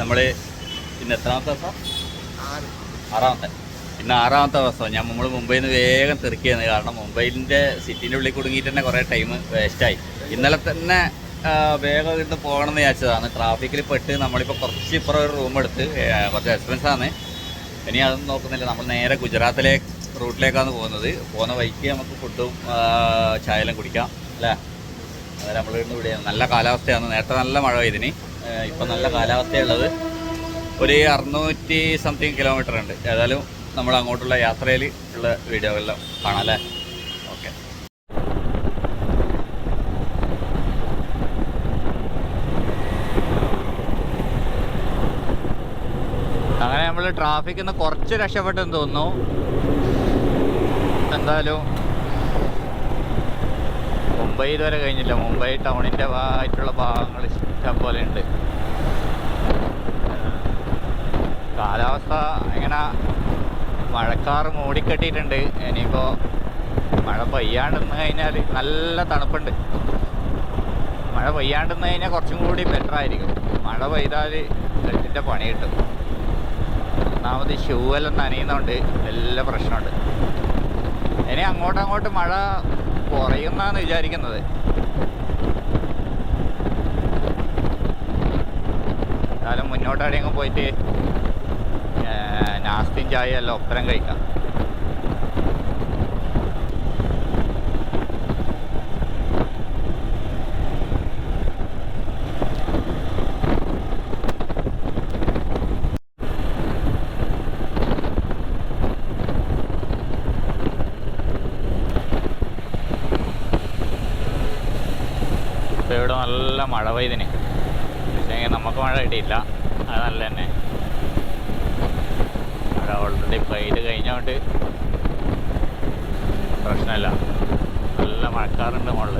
നമ്മൾ ഇന്ന് എത്രാമത്തെ ദിവസം? ആറ് ആറാമത്തെ. ഇന്ന് ആറാമത്തെ ദിവസം ഞാൻ നമ്മൾ മുംബൈയിൽ നിന്ന് വേഗം തെറിക്കുകയാണ് കാരണം മുംബൈയിന്റെ സിറ്റിന്റെ ഉള്ളിൽ കുടുങ്ങിയിട്ട് തന്നെ കുറേ ടൈം വേസ്റ്റായി ഇന്നലെ തന്നെ വേഗം ഇന്ന് പോകണം എന്ന് വിചാരിച്ചതാണ് ട്രാഫിക്കിൽ പെട്ട് നമ്മളിപ്പോൾ കുറച്ച് ഇപ്പുറം ഒരു റൂം എടുത്ത് കുറച്ച് എക്സ്പെൻസ് ആണ്. ഇനി അതൊന്നും നോക്കുന്നില്ല. നമ്മൾ നേരെ ഗുജറാത്തിലെ റൂട്ടിലേക്കാണ് പോകുന്നത്. പോകുന്ന വഴിക്ക് നമുക്ക് ഫുഡും ചായയെല്ലാം കുടിക്കാം. അല്ലേ? അതായത് നമ്മൾ ഇന്ന് ഇവിടെ നല്ല കാലാവസ്ഥയാണ്. നേരത്തെ നല്ല മഴ പെയ്തിന്. ഇപ്പം നല്ല കാലാവസ്ഥയുള്ളത് ഒരു അറുന്നൂറ്റി സംതിങ് കിലോമീറ്റർ ഉണ്ട്. ഏതായാലും നമ്മൾ അങ്ങോട്ടുള്ള യാത്രയിൽ ഉള്ള വീഡിയോ എല്ലാം കാണാം അല്ലേ? ഓക്കെ. അങ്ങനെ നമ്മൾ ട്രാഫിക്കിൽ നിന്ന് കുറച്ച് രക്ഷപ്പെട്ടെന്ന് തോന്നുന്നു. എന്തായാലും മുംബൈ ഇതുവരെ കഴിഞ്ഞില്ല. മുംബൈ ടൗണിന്റെ ആയിട്ടുള്ള ഭാഗങ്ങൾ ഇഷ്ടം പോലെ ഉണ്ട്. കാലാവസ്ഥ ഇങ്ങനെ മഴക്കാർ മൂടിക്കെട്ടിയിട്ടുണ്ട്. ഇനിയിപ്പോൾ മഴ പെയ്യാണ്ടെന്ന് കഴിഞ്ഞാൽ നല്ല തണുപ്പുണ്ട്. മഴ പെയ്യാണ്ടെന്ന് കഴിഞ്ഞാൽ കുറച്ചും കൂടി ബെറ്റർ ആയിരിക്കും. മഴ പെയ്താൽ ഇതിന്റെ പണി കിട്ടും. ഒന്നാമത് ഷൂ എല്ലാം നനയുന്നതുകൊണ്ട് നല്ല പ്രശ്നമുണ്ട്. ഇനി അങ്ങോട്ടും അങ്ങോട്ട് മഴ കുറയുന്നാണ് വിചാരിക്കുന്നത്. എന്നാലും മുന്നോട്ട് എവിടെയെങ്കിലും പോയിട്ട് നാസ്തിയും ചായ അല്ല ഒപ്പരം കഴിക്കാം. ഇവിടെ നല്ല മഴ പെയ്തിന്. പക്ഷേ നമുക്ക് മഴ കിട്ടിയില്ല. അത് നല്ല തന്നെ ഓൾറെഡി പെയ്ത് കഴിഞ്ഞോണ്ട് പ്രശ്നമില്ല നല്ല മഴക്കാറുണ്ട് മുകളിൽ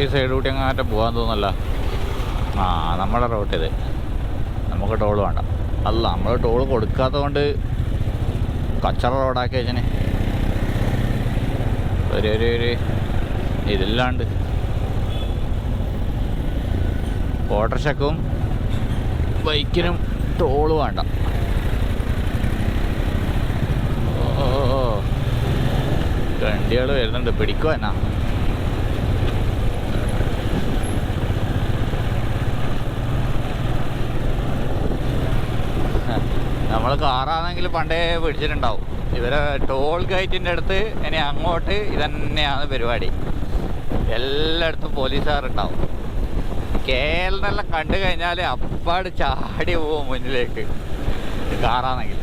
ഈ സൈഡ് കൂട്ടി അങ്ങാറ്റം പോകാൻ തോന്നുന്നല്ല? ആ നമ്മുടെ റോട്ട് ഇത് നമുക്ക് ടോൾ വേണ്ട. അല്ല നമ്മൾ ടോൾ കൊടുക്കാത്തത് കൊണ്ട് കച്ചറ റോഡാക്കി വെച്ചനെ. ഒരു ഒരു ഒരു ഇതില്ലാണ്ട്. ഓട്ടോറിക്ഷക്കും ബൈക്കിനും ടോൾ വേണ്ട. വണ്ടികൾ വരുന്നുണ്ട്. പിടിക്കുക എന്നാ നമ്മൾ കാറാണെങ്കിൽ പണ്ടേ പിടിച്ചിട്ടുണ്ടാവും. ഇവരെ ടോൾ ഗേറ്റിന്റെ അടുത്ത് ഇനി അങ്ങോട്ട് ഇതന്നെയാണ് പരിപാടി. എല്ലായിടത്തും പോലീസുകാരുണ്ടാവും. കേരളെല്ലാം കണ്ടു കഴിഞ്ഞാൽ അപ്പാട് ചാടി പോവും മുന്നിലേക്ക്. കാറാണെങ്കിൽ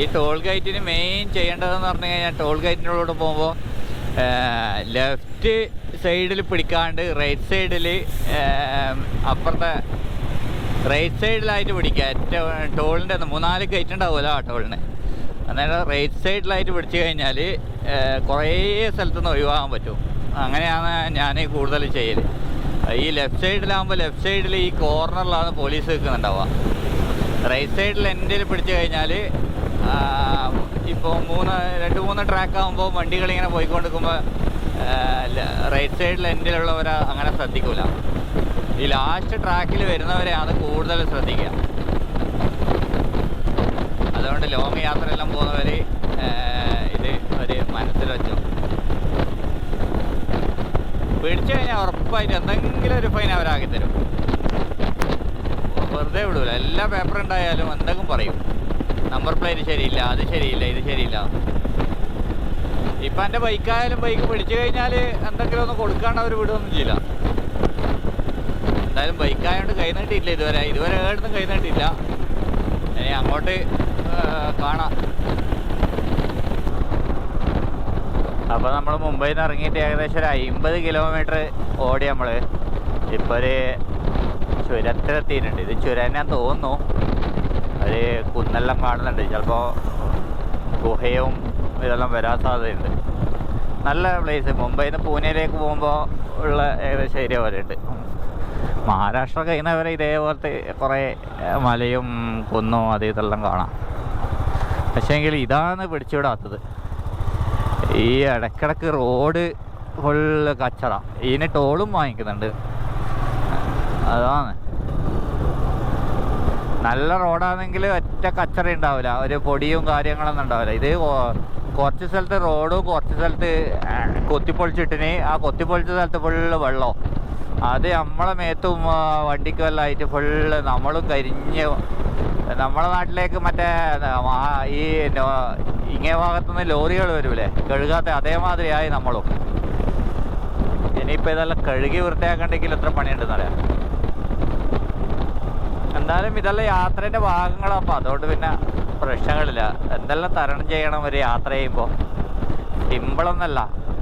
ഈ ടോൾ ഗേറ്റിന് മെയിൻ ചെയ്യേണ്ടതെന്ന് പറഞ്ഞു കഴിഞ്ഞാൽ ടോൾ ഗേറ്റിനോട് പോകുമ്പോൾ ലെഫ്റ്റ് സൈഡിൽ പിടിക്കാണ്ട് റൈറ്റ് സൈഡിൽ അപ്പുറത്തെ റൈറ്റ് സൈഡിലായിട്ട് പിടിക്കുക. ടോളിന്റെ മൂന്നാൽ ഗേറ്റ് ഉണ്ടാവുമല്ലോ ആ ടോളിന് അന്നേരം റൈറ്റ് സൈഡിലായിട്ട് പിടിച്ചു കഴിഞ്ഞാൽ കുറേ സ്ഥലത്തു നിന്ന് ഒഴിവാകാൻ പറ്റും. അങ്ങനെയാണ് ഞാൻ കൂടുതൽ ചെയ്യൽ ഈ ലെഫ്റ്റ് സൈഡിലാകുമ്പോൾ ലെഫ്റ്റ് സൈഡിൽ ഈ കോർണറിലാണ് പോലീസ് നിൽക്കുന്നുണ്ടാവുക. റൈറ്റ് സൈഡിൽ എന്റെ പിടിച്ചു കഴിഞ്ഞാൽ ഇപ്പോൾ മൂന്ന് രണ്ട് മൂന്ന് ട്രാക്ക് ആകുമ്പോൾ വണ്ടികൾ ഇങ്ങനെ പോയിക്കൊണ്ടിരിക്കുമ്പോൾ റൈറ്റ് സൈഡിൽ എൻഡിലുള്ളവർ അങ്ങനെ ശ്രദ്ധിക്കൂല. ഈ ലാസ്റ്റ് ട്രാക്കിൽ വരുന്നവരെയാണ് കൂടുതൽ ശ്രദ്ധിക്കുക അതുകൊണ്ട് ലോങ് യാത്രയെല്ലാം പോകുന്നവർ ഇത് ഒരു മനസ്സിൽ വെച്ചു. പിടിച്ചു കഴിഞ്ഞാൽ ഉറപ്പായിട്ട് എന്തെങ്കിലും ഒരു ഫൈൻ അവരാക്കി തരും. വെറുതെ വിടൂല. എല്ലാ പേപ്പർ ഉണ്ടായാലും എന്തെങ്കിലും പറയും. നമ്പർ പ്ലേറ്റ് ശരിയില്ല അത് ശരിയില്ല ഇത് ശരിയില്ല. ഇപ്പം എന്റെ ബൈക്കായാലും ബൈക്ക് പിടിച്ചു കഴിഞ്ഞാൽ എന്തെങ്കിലും ഒന്ന് കൊടുക്കാണ്ട് അവർ വിടുകയൊന്നും ചെയ്യില്ല. എന്തായാലും ബൈക്കായതുകൊണ്ട് കൈ നീട്ടിയില്ല ഇതുവരെ. ഇതുവരെ ഏടുന്നും കൈ നീട്ടിയില്ല ഇനി അങ്ങോട്ട് കാണാം. അപ്പോൾ നമ്മൾ മുംബൈയിൽ നിന്ന് ഇറങ്ങിയിട്ട് ഏകദേശം ഒരു അമ്പത് കിലോമീറ്റർ ഓടി നമ്മൾ ഇപ്പോൾ ഒരു ചുരത്തിലെത്തിയിട്ടുണ്ട്. ഇത് ചുരം ഞാൻ തോന്നുന്നു. ഒരു കുന്നെല്ലാം കാണുന്നുണ്ട്. ചിലപ്പോൾ ഗുഹയും ഇതെല്ലാം വരാൻ സാധ്യതയുണ്ട്. നല്ല പ്ലേസ് മുംബൈയിൽ നിന്ന് പൂനെയിലേക്ക് പോകുമ്പോൾ ഉള്ള ഏകദേശം ഏരിയ പോലെ ഉണ്ട്. മഹാരാഷ്ട്ര കഴിയുന്നവരെ ഇതേപോലത്തെ കുറേ മലയും കുന്നും അത് ഇതെല്ലാം കാണാം. പക്ഷേങ്കിൽ ഇതാണ് പിടിച്ചുവിടാത്തത്. ഈ ഇടക്കിടക്ക് റോഡ് ഫുള്ള് കച്ചറ. ഇതിന് ടോളും വാങ്ങിക്കുന്നുണ്ട്. അതാണ്. നല്ല റോഡാണെങ്കിൽ ഒറ്റ കച്ചറ ഉണ്ടാവില്ല. ഒരു പൊടിയും കാര്യങ്ങളൊന്നും ഉണ്ടാവില്ല. ഇത് കുറച്ച് സ്ഥലത്ത് റോഡും കുറച്ച് സ്ഥലത്ത് കൊത്തിപ്പൊളിച്ചിട്ടിന്. ആ കൊത്തിപ്പൊളിച്ച സ്ഥലത്ത് ഫുള്ള് വെള്ളം. അത് നമ്മളെ മേത്തും വണ്ടിക്ക് ആയിട്ട് ഫുള്ള് നമ്മളും കരിഞ്ഞ് നമ്മളെ നാട്ടിലേക്ക് മറ്റേ ഈ ഇങ്ങേ ഭാഗത്തുനിന്ന് ലോറികൾ വരൂലേ? കഴുകാത്ത അതേമാതിരിയായി നമ്മളും. ഇനിയിപ്പോൾ ഇതെല്ലാം കഴുകി വൃത്തിയാക്കണ്ടെങ്കിൽ എത്ര പണിയുണ്ടെന്നറിയാം. എന്തായാലും ഇതെല്ലാം യാത്രേന്റെ ഭാഗങ്ങളാണ് അപ്പോൾ അതുകൊണ്ട് പിന്നെ പ്രശ്നങ്ങളില്ല. എന്തെല്ലാം തരണം ചെയ്യണം ഒരു യാത്ര ചെയ്യുമ്പോൾ സിമ്പിളൊന്നല്ല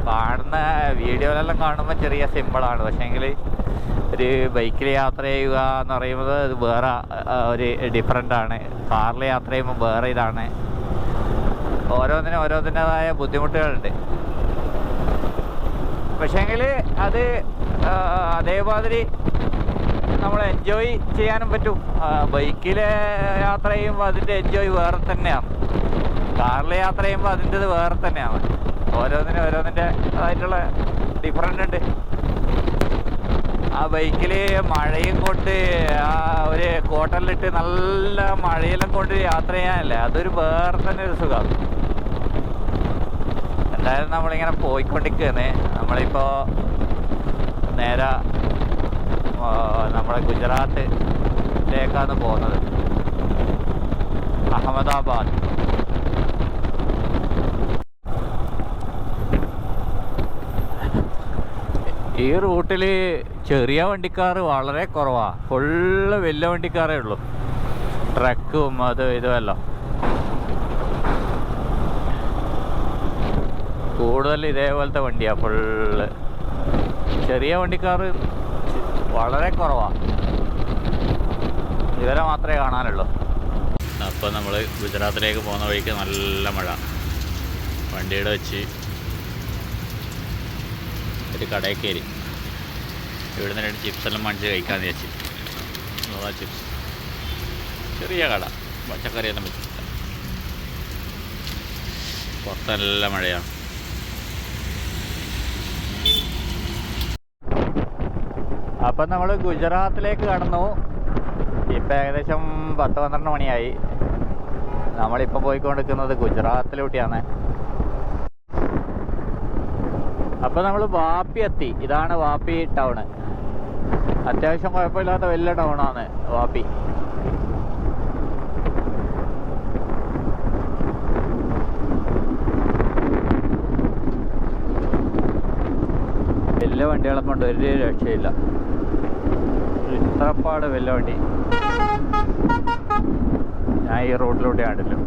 കാണുന്ന വീഡിയോയിലെല്ലാം കാണുമ്പോൾ ചെറിയ സിമ്പിളാണ് പക്ഷേങ്കിൽ ഒരു ബൈക്കിൽ യാത്ര ചെയ്യുക എന്ന് പറയുന്നത് അത് വേറെ ഒരു ഡിഫറെന്റാണ് കാറിൽ യാത്ര ചെയ്യുമ്പോൾ വേറെ ഇതാണ്. ഓരോന്നിനും ഓരോന്നിന്റെതായ ബുദ്ധിമുട്ടുകളുണ്ട്. പക്ഷേങ്കിൽ അത് അതേമാതിരി നമ്മൾ എൻജോയ് ചെയ്യാനും പറ്റും. ബൈക്കിൽ യാത്ര ചെയ്യുമ്പോൾ അതിന്റെ എൻജോയ് വേറെ തന്നെയാണ്. കാറിൽ യാത്ര ചെയ്യുമ്പോൾ അതിന്റെത് വേറെ തന്നെയാണ്. ഓരോന്നിനും ഓരോന്നിന്റെ അതായിട്ടുള്ള ഡിഫറന്റ് ഉണ്ട്. ആ ബൈക്കിൽ മഴയും കൊണ്ട് ആ ഒരു കോട്ടലിട്ട് നല്ല മഴയെല്ലാം കൊണ്ട് യാത്ര ചെയ്യാനല്ലേ? അതൊരു വേറെ തന്നെ ഒരു സുഖമാണ് എന്തായാലും നമ്മളിങ്ങനെ പോയിക്കൊണ്ടിരിക്കുകയാണ് നമ്മളിപ്പോൾ നേരെ നമ്മുടെ ഗുജറാത്തിലേക്കാണ് പോകുന്നത്. അഹമ്മദാബാദ്. ഈ റൂട്ടിൽ ചെറിയ വണ്ടിക്കാർ വളരെ കുറവാണ് ഫുള്ള് വലിയ വണ്ടിക്കാരേ ഉള്ളൂ. ട്രക്കും അത് ഇതുമല്ല കൂടുതൽ ഇതേപോലത്തെ വണ്ടിയാണ് ഫുള്ള്. ചെറിയ വണ്ടിക്കാർ വളരെ കുറവാണ് ഇവരെ മാത്രമേ കാണാനുള്ളൂ. അപ്പോൾ നമ്മൾ ഗുജറാത്തിലേക്ക് പോകുന്ന വഴിക്ക് നല്ല മഴ. വണ്ടിയുടെ വെച്ച് ഒരു കടയിൽ ഇവിടെ നിന്ന് രണ്ട് ചിപ്സെല്ലാം മണിച്ച് കഴിക്കാമെന്ന് വെച്ച് ചിപ്സ് ചെറിയ കട. പച്ചക്കറിയെല്ലാം വെച്ചിട്ട് പുറത്ത് നല്ല മഴയാണ്. അപ്പം നമ്മൾ ഗുജറാത്തിലേക്ക് കടന്നു. ഇപ്പം ഏകദേശം പത്ത് പന്ത്രണ്ട് മണിയായി. നമ്മളിപ്പോൾ പോയിക്കൊണ്ടിരിക്കുന്നത് ഗുജറാത്തിലൂട്ടിയാണ്. അപ്പം നമ്മൾ വാപ്പി എത്തി. ഇതാണ് വാപ്പി ടൗണ് അത്യാവശ്യം കുഴപ്പമില്ലാത്ത വലിയ ടൗണാണ് വാപ്പി. വലിയ വണ്ടികളെ കൊണ്ട് ഒരു രക്ഷയില്ല. ഇത്രപ്പാട് വലിയ ഞാൻ ഈ റോഡിലൂടെ ആണല്ലോ.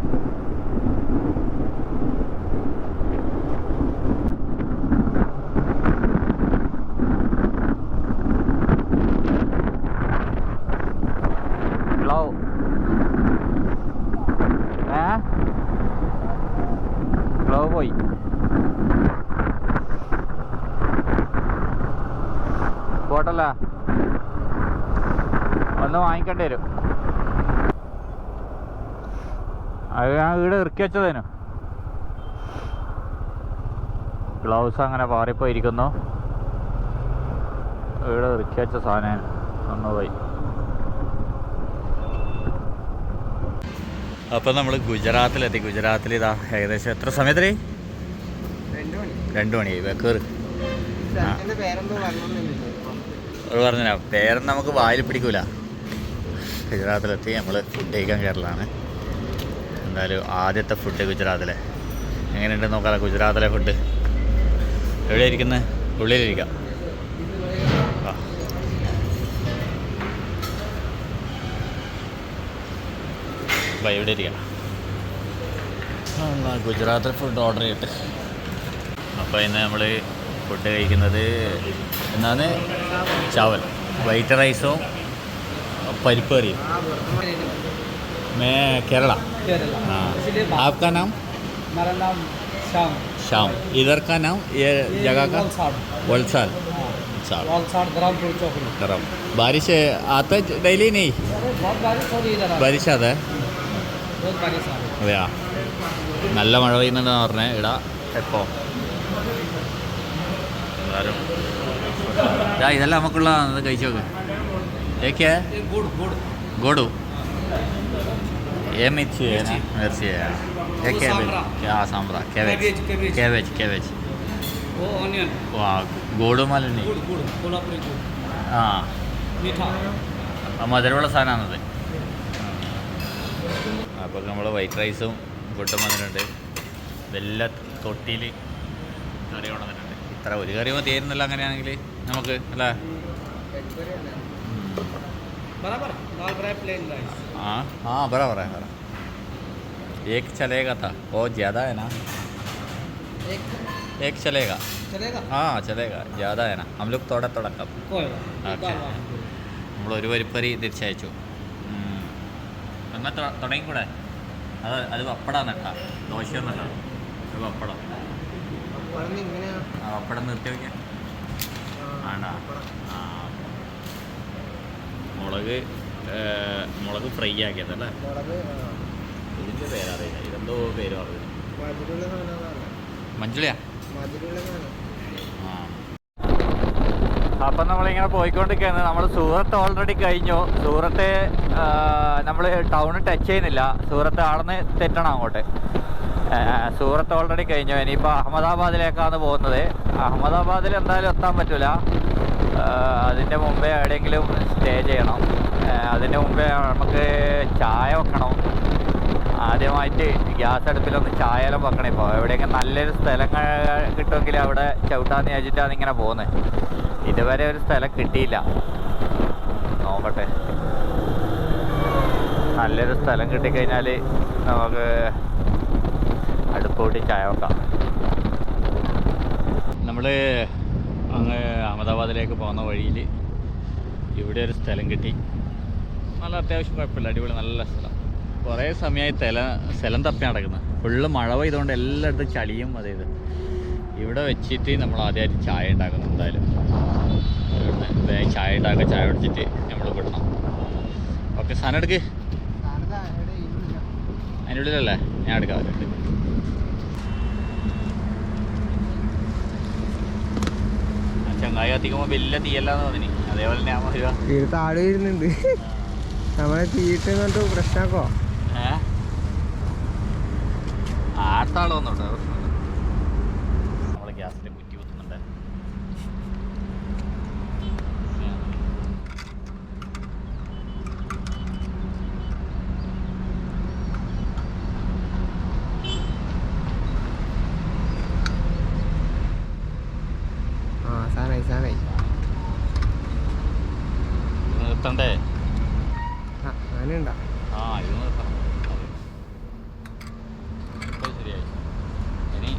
ഇവിടെ ഇറക്കി വെച്ചതേനു. ഗ്ലൗസ് അങ്ങനെ പാറിപ്പോയിരിക്കുന്നു. വീട് ഇറക്കി വെച്ച സാധനം ഒന്ന് പോയി അപ്പം നമ്മൾ ഗുജറാത്തിലെത്തി. ഗുജറാത്തിൽ ഇതാ ഏകദേശം എത്ര സമയത്തിൽ രണ്ടു മണി. രണ്ട് മണിയായി വെക്കേറ് സ്ഥലത്തിന്റെ പേരെന്തോ പറഞ്ഞൊന്നുമില്ലല്ലോ അത് പറഞ്ഞ പേരൊന്നും നമുക്ക് വായിൽ പിടിക്കൂല. ഗുജറാത്തിലെത്തി നമ്മൾ ഫുഡ് കഴിക്കാൻ കയറലാണ് എന്തായാലും ആദ്യത്തെ ഫുഡ് ഗുജറാത്തിലെ. എങ്ങനെയുണ്ട് നോക്കാം ഗുജറാത്തിലെ ഫുഡ് എവിടെ ഇരിക്കുന്നത് ഉള്ളിലിരിക്കാം. വാ, ഇവിടെ ഇരിക്കാം ഗുജറാത്തിൽ ഫുഡ് ഓർഡർ ചെയ്തിട്ട്. അപ്പോൾ ഇന്ന് നമ്മൾ ഫുഡ് കഴിക്കുന്നത് എന്നാണ് ചാവൽ. വൈറ്റ് റൈസും പരിപ്പ് കറിയും मैं केरला हाँ आपका नाम हमारा नाम श्याम शाम इधर का नाम ये जगह का वलसाड वलसाल साल वलसाड धरामपुर चौकड़ी करम बारिश आता है डेली नहीं अरे बहुत बारिश हो रही है इधर बारिश आता है बहुत बारिश आ रही അതെയാ നല്ല മഴ പെയ്യുന്നുണ്ടെന്ന് പറഞ്ഞേ ഇടാ എപ്പോ എന്തായാലും ദാ ഇതെല്ലാം നമുക്കുള്ള കഴിച്ചു നോക്ക് ഏക്കെ है गुड़ गुड़ गोडू ये मिर्ची है ना मिर्ची है ये वो कैबेज सांभरा। क्या सांभरा cabbage cabbage, cabbage. Cabbage cabbage वो ऑनियन वाह ഗോഡു ఏమిర్చి మిర్చి సాంబ్రా క్యాబేజ్ క్యాబేజ్ క్యాబేజ్ ഗോഡുമലിന് ആ മധുരമുള്ള സാധനമാണത്. അപ്പോൾ നമ്മൾ വൈറ്റ് റൈസും ഫുഡും വന്നിട്ടുണ്ട്. വെല്ല തൊട്ടിയിൽ കറി കൊണ്ടുവന്നിട്ടുണ്ട്. ഇത്ര ഒരു കറി മതിയായിരുന്നല്ലോ അങ്ങനെയാണെങ്കിൽ നമുക്ക് അല്ലേ? बराबर दाल फ्राई प्लेन राइस हाँ हाँ बराबर है बराबर एक चलेगा था बहुत ज़्यादा है ना एक एक चलेगा चलेगा हाँ चलेगा ज़्यादा है ना हम लोग थोड़ा थोड़ा कप कोई बात नहीं, Okay. दाल वाला। നമ്മൾ ഒരു വരിപ്പരി തിരിച്ചയച്ചു എന്നാൽ തുടങ്ങിക്കൂടെ അത് അത് പപ്പടാന്ന് കേട്ടാ ദോശയൊന്നല്ല അത് പപ്പടം പറഞ്ഞ് ഇങ്ങനെയാ ആ പപ്പടം നിർത്തി വയ്ക്കാം ആണ്ടാ ആ മുളക് മുളക് ഫ്രൈ ആക്കിയതല്ലേ? ഇതിന്റെ പേരറിയില്ല. ഇതെന്തോ പേര് പറഞ്ഞു. മഞ്ജുളിയാ? സാധനം. അപ്പം നമ്മളിങ്ങനെ പോയിക്കൊണ്ടിരിക്കുന്നത് നമ്മൾ സൂറത്ത് ഓൾറെഡി കഴിഞ്ഞു. സൂറത്ത് നമ്മൾ ടൗൺ ടച്ച് ചെയ്യുന്നില്ല. സൂറത്ത് ആളെന്ന് തെറ്റണം അങ്ങോട്ട്. സൂറത്ത് ഓൾറെഡി കഴിഞ്ഞു. ഇനിയിപ്പോൾ അഹമ്മദാബാദിലേക്കാണ് പോകുന്നത്. അഹമ്മദാബാദിൽ എന്തായാലും എത്താൻ പറ്റില്ല അതിന്റെ മുമ്പേ എവിടെയെങ്കിലും സ്റ്റേ ചെയ്യണം. അതിന്റെ മുമ്പേ നമുക്ക് ചായ വെക്കണം. ആദ്യമായിട്ട് ഗ്യാസ് അടുപ്പിലൊന്ന് ചായയെല്ലാം വെക്കണം ഇപ്പോൾ എവിടെയെങ്കിലും നല്ലൊരു സ്ഥലം കിട്ടുമെങ്കിൽ അവിടെ ചവിട്ടാന്ന് വിചാരിച്ചിട്ടാണ് ഇങ്ങനെ പോകുന്നത് ഇതുവരെ ഒരു സ്ഥലം കിട്ടിയില്ല. നോക്കട്ടെ. നല്ലൊരു സ്ഥലം കിട്ടിക്കഴിഞ്ഞാൽ നമുക്ക് അടുപ്പോട്ടി ചായ വെക്കാം. നമ്മൾ അങ്ങ് അഹമ്മദാബാദിലേക്ക് പോകുന്ന വഴിയിൽ ഇവിടെ ഒരു സ്ഥലം കിട്ടി. നല്ല അത്യാവശ്യം കുഴപ്പമില്ല അടിപൊളി നല്ല സ്ഥലം. കുറേ സമയമായി തല സ്ഥലം തപ്പി നടക്കുന്നത് ഫുള്ള് മഴ പെയ്തുകൊണ്ട് എല്ലായിടത്തും ചളിയും അതായത് ഇവിടെ വെച്ചിട്ട് നമ്മൾ ആദ്യമായിട്ട് ചായ ഉണ്ടാക്കുന്നു എന്തായാലും. ഇവിടുന്ന് ചായ ഉണ്ടാക്കുക ചായ കുടിച്ചിട്ട് നമ്മൾ വിടണം. ഓക്കെ സാധനം എടുക്ക്. ഉള്ളിലല്ലേ? ഞാൻ എടുക്കാം അവരുണ്ട് ആ ചങ്ങായി കത്തിക്കുമ്പോൾ വലിയ തീയല്ലാന്ന് തോന്നി അതേപോലെ ഞാൻ വരുക തീരെ താഴെ വരുന്നുണ്ട്. നമ്മളെ തീയിട്ട് എന്നിട്ട് പ്രശ്നമാക്കോ ഏ? ആ ഇത് ഇപ്പോൾ ശരിയായി. ഇനി?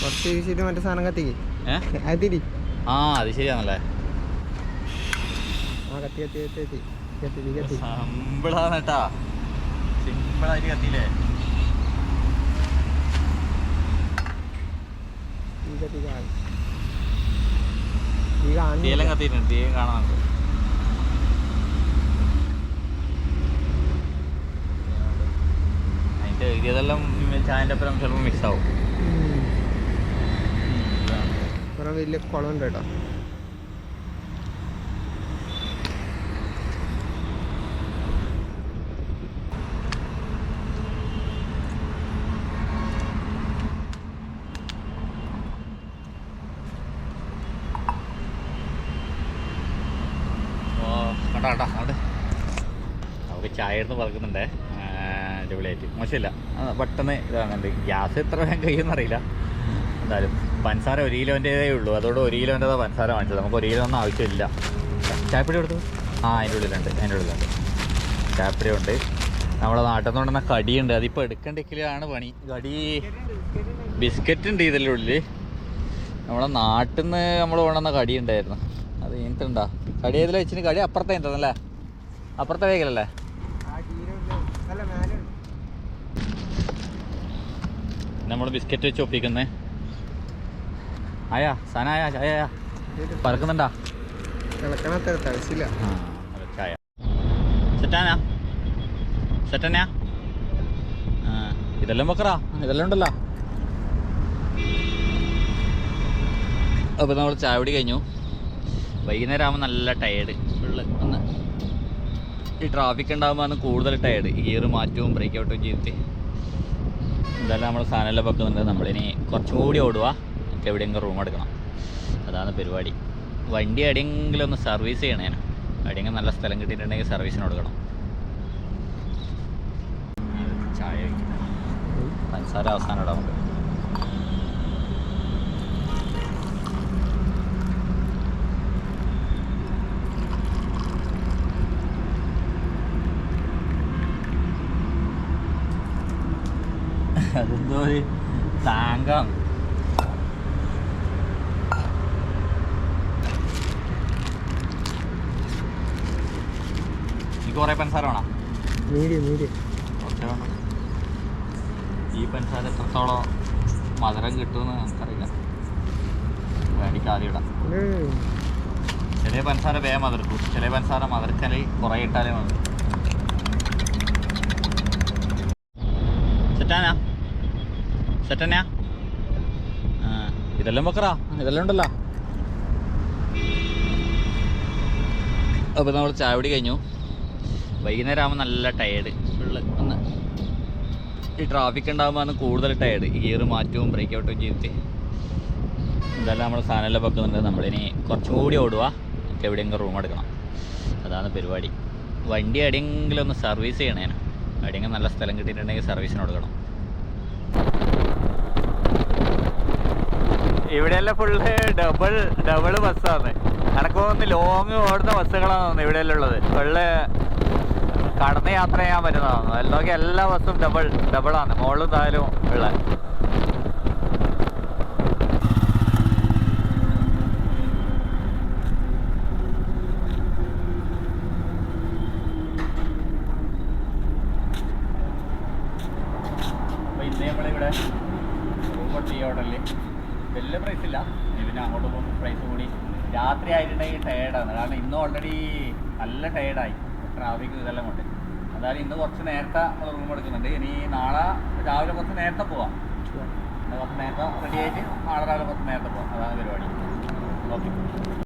കുറച്ച് വീശിട്ട് മറ്റേ സാധനം കത്തിക്ക്. ഏ? അത് തിരി ആ അത് ശരിയാണല്ലേ? ആ കത്തി കത്തി കത്തി കത്തി. കത്തി കത്തി. സിമ്പിളാണ് കേട്ടാ. സിമ്പിളായിട്ട് കത്തിയില്ലേ? തീ കത്തി കാണും. തീ കാണുന്നില്ല. തീയെല്ലാം കത്തിയിട്ടുണ്ട്. തീയും കാണാൻ അതിന്റെ ഇതെല്ലാം ചായന്റെ ഒപ്പം ചിലപ്പോൾ മിക്സ് ആവും. വലിയ കുളം ഉണ്ട് കേട്ടോ അവിടെ ചായ എടുത്ത് പറക്കുന്നുണ്ടേ. അടിപൊളിയായിട്ട്. മോശമില്ല. പെട്ടെന്ന് ഇതാകുന്നുണ്ട് ഗ്യാസ് എത്ര വേഗം കഴിയുമെന്ന് അറിയില്ല. എന്തായാലും പഞ്ചസാര ഒരു കിലോന്റെതേ ഉള്ളൂ. അതോട് ഒരു കിലോന്റെതാ പഞ്ചസാര വാങ്ങിച്ചത്. നമുക്ക് ഒരു കിലോ ഒന്നും ആവശ്യമില്ല. ചായപ്പൊടി കൊടുത്തു ആ അതിന്റെ ഉള്ളിലുണ്ട് അതിന്റെ ഉള്ളിലുണ്ട് ചായപ്പൊടി ഉണ്ട്. നമ്മുടെ നാട്ടിൽ നിന്ന് കൊണ്ടുവന്ന കടിയുണ്ട്. അതിപ്പോൾ എടുക്കണ്ടെങ്കിലാണ് പണി. കടി ബിസ്ക്കറ്റ് ഉണ്ട് ഇതിന്റെ ഉള്ളിൽ. നമ്മളെ നാട്ടിൽ നിന്ന് നമ്മൾ കൊണ്ടുവന്ന കടി ഉണ്ടായിരുന്നു. അത് കഴിഞ്ഞിട്ടുണ്ടാ കടി ഏതിൽ വെച്ചിട്ട് കടി അപ്പുറത്തെ ഉണ്ടെന്നല്ലേ അപ്പുറത്തെ വേഗലല്ലേ ആ തീരെ അല്ല മേലെ ഉണ്ട്. നമ്മൾ ബിസ്ക്കറ്റ് വെച്ച് ഒപ്പിക്കുന്നേ. ആയാ സനായ ചായ ആയാ പറക്കുന്നുണ്ടാ ചായ. സെറ്റാനാ? ഇതെല്ലാം വെക്കറാ? ഇതെല്ലാം ഉണ്ടല്ലോ. അപ്പോൾ നമ്മൾ ചായ കഴിഞ്ഞു. വൈകുന്നേരം ആകുമ്പോൾ നല്ല ടയേർഡ് ഫുള്ള് ഒന്ന് ഈ ട്രാഫിക് ഉണ്ടാകുമ്പോൾ ആണ് കൂടുതൽ ടയേർഡ് ഗിയർ മാറ്റവും ബ്രേക്ക് ഔട്ടും ചെയ്തിട്ട്. എന്തായാലും നമ്മൾ സാധനമെല്ലാം വെക്കുന്നുണ്ട്. നമ്മളിനി കുറച്ചും കൂടി ഓടുക നമുക്ക് എവിടെയെങ്കിലും റൂം എടുക്കണം. അതാണ് പരിപാടി. വണ്ടി എവിടെയെങ്കിലും ഒന്ന് സർവീസ് ചെയ്യണേ. എവിടെയെങ്കിലും നല്ല സ്ഥലം കിട്ടിയിട്ടുണ്ടെങ്കിൽ സർവീസിന് കൊടുക്കണം. ചായ. പഞ്ചസാര അവസാനം ഇടാൻ നമുക്ക് അതെന്തോ ഒരു താങ്കം എനിക്ക് കുറേ പഞ്ചസാര വേണം മീഡിയം മീഡിയം കുറച്ചേ വേണം ഈ പഞ്ചസാര എത്രത്തോളം മധുരം കിട്ടുമെന്ന് നമുക്കറിയില്ല. വേണ്ടിക്ക് ആദ്യം ഇടാം ചില പഞ്ചസാര വേഗം മധുരക്കൂ ചില പഞ്ചസാര മതിർക്കൽ കുറേ ഇട്ടാലേ മതി സെറ്റാനാ സെറ്റനാ ആ ഇതെല്ലാം വെക്കറാ. ഇതെല്ലാം ഉണ്ടല്ലോ. അപ്പോൾ നമ്മൾ ചായ കഴിഞ്ഞു. വൈകുന്നേരം ആകുമ്പോൾ നല്ല ടയേർഡ് ഫുള്ള് ഒന്ന് ഈ ട്രാഫിക് ഉണ്ടാകുമ്പോൾ ആണ് കൂടുതൽ ടയേർഡ് ഗിയർ മാറ്റവും ബ്രേക്ക് ഔട്ടും ചെയ്തിട്ട് എന്തായാലും നമ്മൾ സാധനമെല്ലാം വെക്കുന്നുണ്ട്. നമ്മളിനി കുറച്ചും കൂടി ഓടുക നമുക്ക് എവിടെയെങ്കിലും റൂം എടുക്കണം. അതാണ് പരിപാടി. വണ്ടി എവിടെയെങ്കിലും ഒന്ന് സർവീസ് ചെയ്യണേനു. എവിടെയെങ്കിലും നല്ല സ്ഥലം കിട്ടിയിട്ടുണ്ടെങ്കിൽ സർവീസിന് കൊടുക്കണം. ഇവിടെയെല്ലാം ഫുള്ള് ഡബിൾ ഡബിൾ ബസ്സാണ് എനക്ക് തോന്നുന്നു ലോങ് ഓടുന്ന ബസ്സുകളാണ് തോന്നുന്നു ഇവിടെയെല്ലാം ഉള്ളത്. ഫുള്ള് കടന്ന് യാത്ര ചെയ്യാൻ പറ്റുന്നതാണ് എല്ലാ ബസ്സും ഡബിൾ ഡബിളാണ് മുകളിലും താലും ഉള്ള